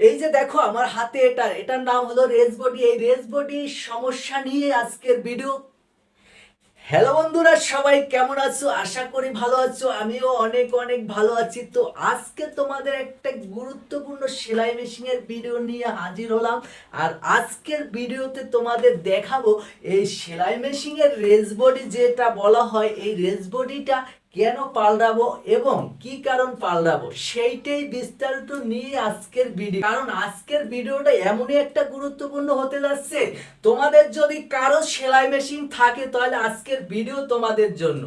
এই যে দেখো আমার হাতে এটা, এটার নাম হলো রেস বডি। এই রেস বডির সমস্যা নিয়ে আজকের ভিডিও হ্যালো বন্ধুরা, সবাই কেমন আছো? আশা করি ভালো আছো। আমিও অনেক অনেক ভালো আছি। তো আজকে তোমাদের একটা গুরুত্বপূর্ণ সেলাই মেশিনের ভিডিও নিয়ে হাজির হলাম। আর আজকের ভিডিওতে তোমাদের দেখাবো এই সেলাই মেশিনের রেস বডি যেটা বলা হয়। এই রেস বডিটা কেন পাল্টাবো এবং কি কারণ পাল্টাবো সেইটাই বিস্তারিত নিয়ে আজকের ভিডিও কারণ আজকের ভিডিওটা এমনই একটা গুরুত্বপূর্ণ হতে যাচ্ছে। তোমাদের যদি কারও সেলাই মেশিন থাকে, তাহলে আজকের ভিডিও তোমাদের জন্য।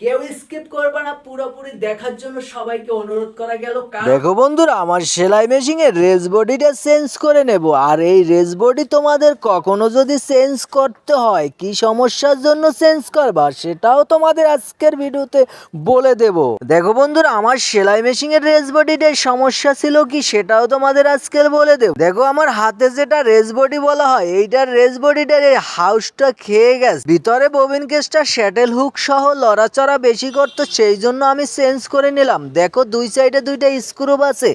কেউ স্কিপ করবে না, পুরোপুরি দেখার জন্য সবাইকে অনুরোধ করা গেল দেখো বন্ধুরা, আমার সেলাই মেশিনের রেস বডিটা চেঞ্জ করে নেব। আর এই রেস বডি তোমাদের কখনো যদি চেঞ্জ করতে হয়, কি সমস্যার জন্য চেঞ্জ করবা, সেটাও তোমাদের আজকের ভিডিওতে বলে দেব। দেখো বন্ধুরা, আমার সেলাই মেশিনের রেস বডিটার সমস্যা ছিল কি, সেটাও তোমাদের আজকের বলে দেব। দেখো, আমার হাতে যেটা রেস বডি বলা হয়, এইটার রেস বডিটার এই হাউসটা খেয়ে গেছে। ভিতরে ববিন কেসটা শ্যাটেল হুক সহ লড়াচড়া বেশি করতো সেই জন্য আমি চেঞ্জ করে নিলাম। দেখো, দুই সাইডে দুইটা স্ক্রুপ আছে।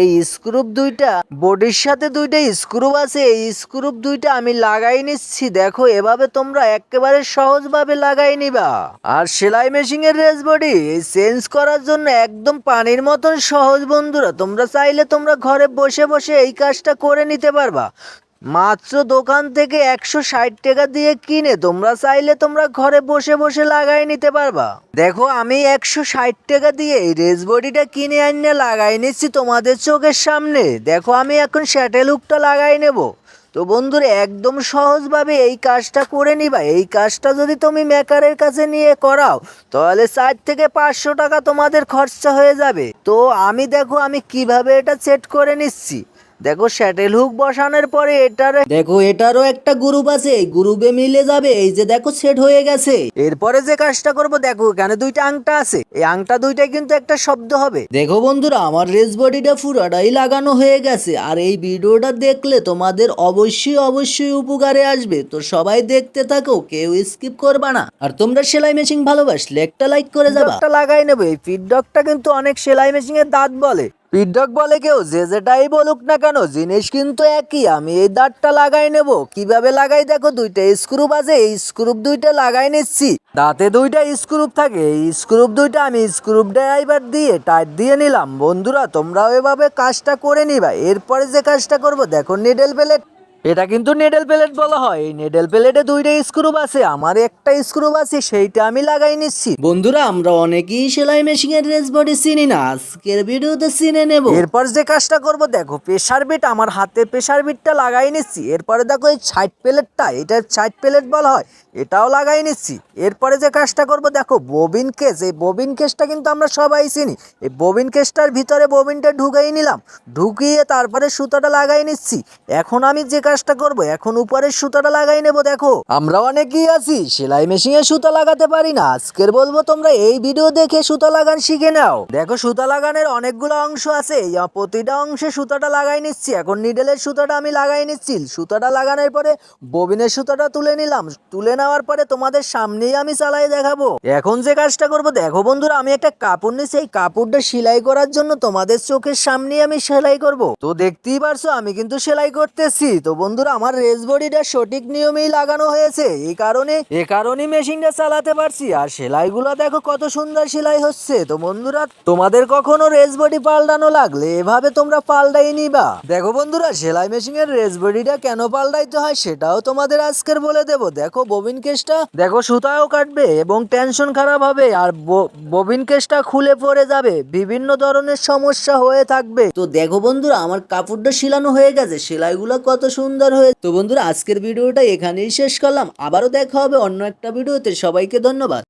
এই স্ক্রুপ দুইটা বডির সাথে দুইটা স্ক্রুপ আছে। এই স্ক্রুপ দুইটা আমি লাগাই নিচ্ছি। দেখো, এভাবে তোমরা একেবারে সহজভাবে লাগাই নিবা। আর সেলাই মেশিনের রেস বডি এই চেঞ্জ করার জন্য একদম পানির মতন সহজ বন্ধুরা। তোমরা চাইলে তোমরা ঘরে বসে বসে এই কাজটা করে নিতে পারবা। মাত্র দোকান থেকে একশো ষাট টাকা দিয়ে কিনে তোমরা চাইলে তোমরা ঘরে বসে বসে লাগাই নিতে পারবা। দেখো, আমি একশো ষাট টাকা দিয়ে এই রেস বডিটা কিনে আনিয়ে লাগাই নিচ্ছি তোমাদের চোখের সামনে। দেখো, আমি এখন স্যাটেল হুকটা লাগাই নেব। তো বন্ধুরা, একদম সহজভাবে এই কাজটা করে নিবা। এই কাজটা যদি তুমি মেকারের কাছে নিয়ে করাও, তাহলে চার থেকে পাঁচশো টাকা তোমাদের খরচা হয়ে যাবে। তো আমি দেখো, আমি কীভাবে এটা সেট করে নিচ্ছি। দেখো স্যাটেল হুক বসানোর পরে এটার দেখো এটারও একটা গ্রুপ আছে গ্রুপে মিলে যাবে এই যে দেখো সেট হয়ে গেছে। এরপরে যে কাজটা করব দেখো এখানে দুইটা আংটা আছে। এই আংটা দুইটাই কিন্তু একটা শব্দ হবে। দেখো বন্ধুরা আমার রেস বডিটা পুরোটাই লাগানো হয়ে গেছে আর এই ভিডিওটা দেখলে তোমাদের অবশ্যই অবশ্যই উপকারে আসবে। তো সবাই দেখতে থাকো কেউ স্কিপ করবা না। আর তোমরা সেলাই মেশিন ভালোবাসলে একটা লাইক করে যাবা। একটা লাগাই নেবে এই ফিডডকটা কিন্তু অনেক সেলাই মেশিনের দাঁত বলে। ফিডব্যাক বলে কেউ, যে যেটাই বলুক না কেন, জিনিস কিন্তু একই। আমি এই দাঁতটা লাগাই নেব। কীভাবে লাগাই? দেখো, দুইটা স্ক্রুপ আছে। এই স্ক্রুপ দুইটা লাগাই নিচ্ছি। দাঁতে দুইটা স্ক্রুপ থাকে। এই স্ক্রুপ দুইটা আমি স্ক্রুপ ড্রাইভার দিয়ে টাইট দিয়ে নিলাম। বন্ধুরা, তোমরাও এভাবে কাজটা করে নিবা। এরপরে যে কাজটা করব, দেখো, নিডেল প্লেট। এটা কিন্তু নেডেল প্লেট বলা হয়। এই নেডেল প্লেটে দুইটা স্ক্রুপ আছে। আমার একটা স্ক্রুপ আছে সেইটা আমি লাগাই নিচ্ছি। বন্ধুরা আমরা অনেকেই সেলাই মেশিনের রেস বডি চিনি না। আজকের ভিডিওতে চিনে নেব। এরপর যে কাজটা করব দেখো প্রেসার বিট আমার হাতে প্রেসার বিটটা লাগাই নিচ্ছি। এরপরে দেখো এই সাইড প্লেটটা এটা সাইড প্লেট বলা হয় এটাও লাগাই নিচ্ছি। এরপরে যে কাজটা করব দেখো ববিন কেস এই ববিন কেসটা কিন্তু আমরা সবাই চিনি। এই ববিন কেসটার ভিতরে ববিনটা ঢুকাই নিলাম। ঢুকিয়ে তারপরে সুতাটা লাগাই নিচ্ছি। এখন আমি যে কাজটা করব, এখন উপরের সুতাটা লাগাই নেব, দেখো। আমরা অনেকেই আছি, সেলাই মেশিনে সুতা লাগাতে পারি না। আজকের বলব তোমরা এই ভিডিও দেখে সুতা লাগান শিখে নাও। দেখো, সুতা লাগানোর অনেকগুলো অংশ আছে। প্রতিটা অংশে সুতাটা লাগাই নিচ্ছি। এখন নিডেলের সুতাটা আমি লাগাই নিচ্ছি। সুতাটা লাগানোর পরে ববিনের সুতাটা তুলে নিলাম। তুলে নেওয়ার পরে তোমাদের সামনেই আমি চালাই দেখাবো। এখন যে কাজটা করব, দেখো বন্ধুরা, আমি একটা কাপড় নিচ্ছি। এই কাপড়টা সেলাই করার জন্য তোমাদের চোখের সামনেই আমি সেলাই করব। তো দেখতেই পারছ, আমি কিন্তু সেলাই করতেছি। তো বন্ধুরা, আমার রেস বডিটা সঠিক নিয়মেই লাগানো হয়েছে। এই কারণে এ কারণেই মেশিনটা চালাতে পারছি। আর সেলাইগুলো দেখো কত সুন্দর সেলাই হচ্ছে। তো বন্ধুরা, তোমাদের কখনো রেস বডি পাল্টানো লাগলে এভাবে তোমরা পাল্টাই নিবা। দেখো বন্ধুরা, সেলাই মেশিনের রেস বডিটা কেন পাল্টাইতে হয় সেটাও তোমাদের আজকের বলে দেব। দেখো ববিন কেসটা দেখো সুতাও কাটবে এবং টেনশন খারাপ হবে আর ববিন কেসটা খুলে পড়ে যাবে। বিভিন্ন ধরনের সমস্যা হয়ে থাকবে। তো দেখো বন্ধুরা, আমার কাপড়টা শিলানো হয়ে গেছে। সেলাইগুলো কত সুন্দর হয়ে তো বন্ধুরা, আজকের ভিডিওটা এখানেই শেষ করলাম। আবারও দেখা হবে অন্য একটা ভিডিওতে। সবাইকে ধন্যবাদ।